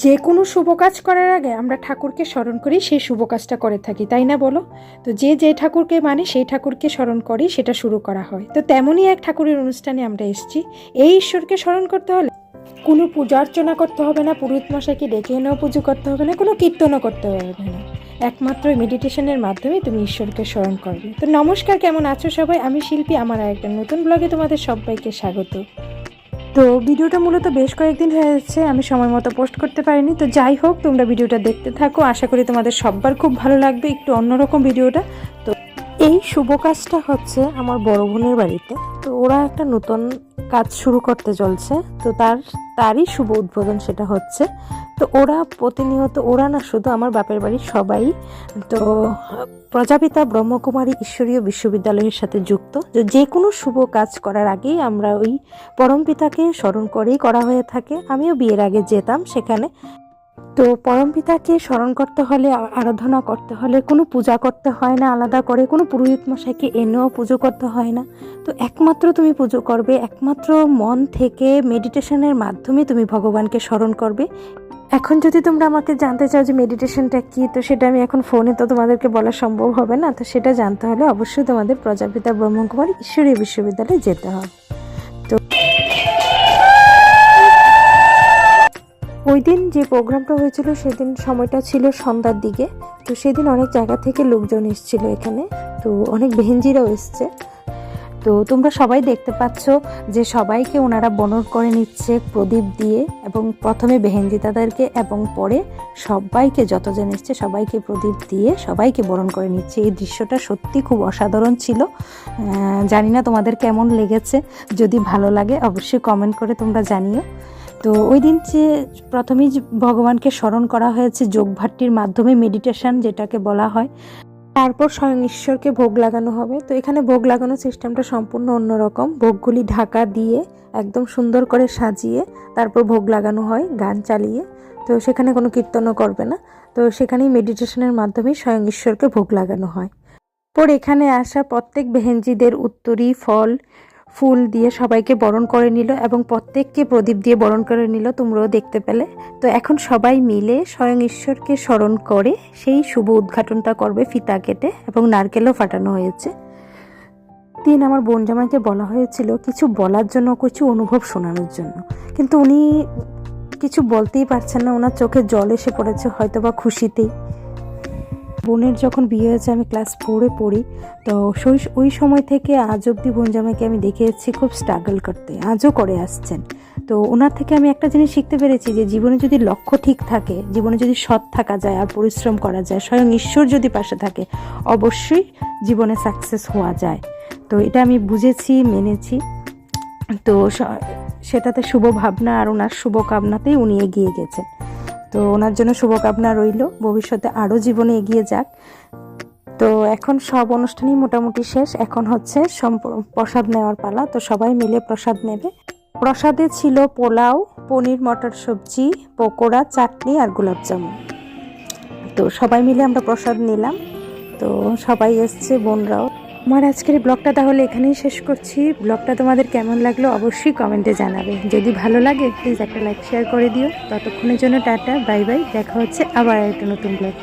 যে কোনো শুভ কাজ করার আগে আমরা ঠাকুরকে স্মরণ করি সেই শুভ কাজটা করে থাকি, তাই না বলো? তো যে যে ঠাকুরকে মানে সেই ঠাকুরকে স্মরণ করি, সেটা শুরু করা হয়। তো তেমনই এক ঠাকুরের অনুষ্ঠানে আমরা এসেছি। এই ঈশ্বরকে স্মরণ করতে হলে কোনো পূজা অর্চনা করতে হবে না, পুরোহিত মশাইকে ডেকে এনেও পুজো করতে হবে না, কোনো কীর্তনও করতে হবে না। একমাত্র মেডিটেশনের মাধ্যমে তুমি ঈশ্বরকে স্মরণ করবে। তো নমস্কার, কেমন আছো সবাই? আমি শিল্পী, আমার একটা নতুন ব্লগে তোমাদের সবাইকে স্বাগত। তো ভিডিওটা মূলত বেশ কয়েকদিন হয়ে যাচ্ছে আমি সময় মতো পোস্ট করতে পারিনি। তো যাই হোক, তোমরা ভিডিওটা দেখতে থাকো। আশা করি তোমাদের সববার খুব ভালো লাগবে একটু অন্যরকম ভিডিওটা। তো এই শুভ কাজটা হচ্ছে আমার বড় বোনের বাড়িতে। তো ওরা একটা নতুন কাজ শুরু করতে চলছে। তো তার, তারই শুভ উদ্বোধন সেটা হচ্ছে। তো ওরা প্রতিনিয়ত, ওরা না শুধু আমার বাপের বাড়ির সবাই, তো প্রজাপিতা ব্রহ্মকুমারী ঈশ্বরীয় বিশ্ববিদ্যালয়ের সাথে যুক্ত। যে কোনো শুভ কাজ করার আগেই আমরা ওই পরমপিতাকে স্মরণ করেই করা হয়ে থাকে। আমিও বিয়ের আগে যেতাম সেখানে। তো পরমপিতাকে স্মরণ করতে হলে আরাধনা করতে হলে, কোনো পূজা করতে হয় না আলাদা করে, কোনো পুরোহিত মশাইকে এনেও পুজো করতে হয় না। তো একমাত্র তুমি পুজো করবে, একমাত্র মন থেকে মেডিটেশনের মাধ্যমে তুমি ভগবানকে স্মরণ করবে। এখন যদি তোমরা আমাকে জানতে চাও যে মেডিটেশনটা কী, তো সেটা আমি এখন ফোনে তো তোমাদেরকে বলা সম্ভব হবে না। তো সেটা জানতে হলে অবশ্যই তোমাদের প্রজাপিতা ব্রহ্মকুমার ঈশ্বরীয় বিশ্ববিদ্যালয়ে যেতে হবে। তো ওই দিন যে প্রোগ্রামটা হয়েছিল, সেদিন সময়টা ছিল সন্ধ্যার দিকে। তো সেদিন অনেক জায়গা থেকে লোকজন এসেছিল এখানে। তো অনেক বেহেঞ্জিরাও এসছে। তো তোমরা সবাই দেখতে পাচ্ছ যে সবাইকে ওনারা বনর করে নিচ্ছে প্রদীপ দিয়ে এবং প্রথমে বেহেঞ্জি তাদেরকে এবং পরে সবাইকে যতজন এসছে সবাইকে প্রদীপ দিয়ে সবাইকে বরণ করে নিচ্ছে। এই দৃশ্যটা সত্যি খুব অসাধারণ ছিল। জানি না তোমাদের কেমন লেগেছে। যদি ভালো লাগে অবশ্যই কমেন্ট করে তোমরা জানিও। তো ওই দিন যে প্রথমেই ভগবানকে স্মরণ করা হয়েছে যোগভাট্টির মাধ্যমে মেডিটেশন যেটাকে বলা হয় তারপর স্বয়ং ঈশ্বরকে ভোগ লাগানো হবে। তো এখানে ভোগ লাগানোর সিস্টেমটা সম্পূর্ণ অন্যরকম। ভোগগুলি ঢাকা দিয়ে একদম সুন্দর করে সাজিয়ে তারপর ভোগ লাগানো হয়, গান চালিয়ে। তো সেখানে কোনো কীর্তনও করবে না। তো সেখানেই মেডিটেশনের মাধ্যমে স্বয়ং ঈশ্বরকে ভোগ লাগানো হয়। পর এখানে আসা প্রত্যেক বেহেনজিদের উত্তরী ফল। ফুল দিয়ে সবাইকে বরণ করে নিল এবং প্রত্যেককে প্রদীপ দিয়ে বরণ করে নিল, তোমরাও দেখতে পেলে। তো এখন সবাই মিলে স্বয়ং ঈশ্বরকে স্মরণ করে সেই শুভ উদ্ঘাটনটা করবে ফিতা কেটে এবং নারকেলও ফাটানো হয়েছে। দিন আমার বোন জামাইকে বলা হয়েছিল কিছু বলার জন্য, কিছু অনুভব শোনানোর জন্য। কিন্তু উনি কিছু বলতেই পারছেন না, ওনার চোখে জল এসে পড়েছে হয়তো বা খুশিতেই। বোনের যখন বিয়ে হয়েছে, আমি ক্লাস ফোরে পড়ি। তো সেই ওই সময় থেকে আজ অব্দি বোন জামাইকে আমি দেখে এসেছি, খুব স্ট্রাগল করতে। আজও করে আসছেন। তো ওনার থেকে আমি একটা জিনিস শিখতে পেরেছি যে, জীবনে যদি লক্ষ্য ঠিক থাকে, জীবনে যদি সৎ থাকা যায় আর পরিশ্রম করা যায়, স্বয়ং ঈশ্বর যদি পাশে থাকে, অবশ্যই জীবনে সাকসেস হওয়া যায়। তো এটা আমি বুঝেছি, মেনেছি। তো সেটাতে শুভ ভাবনা আর ওনার শুভ কামনাতেই উনি এগিয়ে গেছেন। তো ওনার জন্য শুভকামনা রইল। ভবিষ্যতে আরও জীবনে এগিয়ে যাক। তো এখন সব অনুষ্ঠানই মোটামুটি শেষ। এখন হচ্ছে প্রসাদ নেওয়ার পালা। তো সবাই মিলে প্রসাদ নেবে। প্রসাদে ছিল পোলাও, পনির, মটর সবজি, পকোড়া, চাটনি আর গোলাপজামুন। তো সবাই মিলে আমরা প্রসাদ নিলাম। তো সবাই এসছে, বোনরাও আমার আজকের ব্লগটা তাহলে এখানেই শেষ করছি। ব্লগটা তোমাদের কেমন লাগল অবশ্যই কমেন্টে জানাবে। যদি ভালো লাগে প্লিজ একটা লাইক শেয়ার করে দিও। ততক্ষণের জন্য টাটা বাই বাই দেখা হচ্ছে আবার একটা নতুন ব্লগ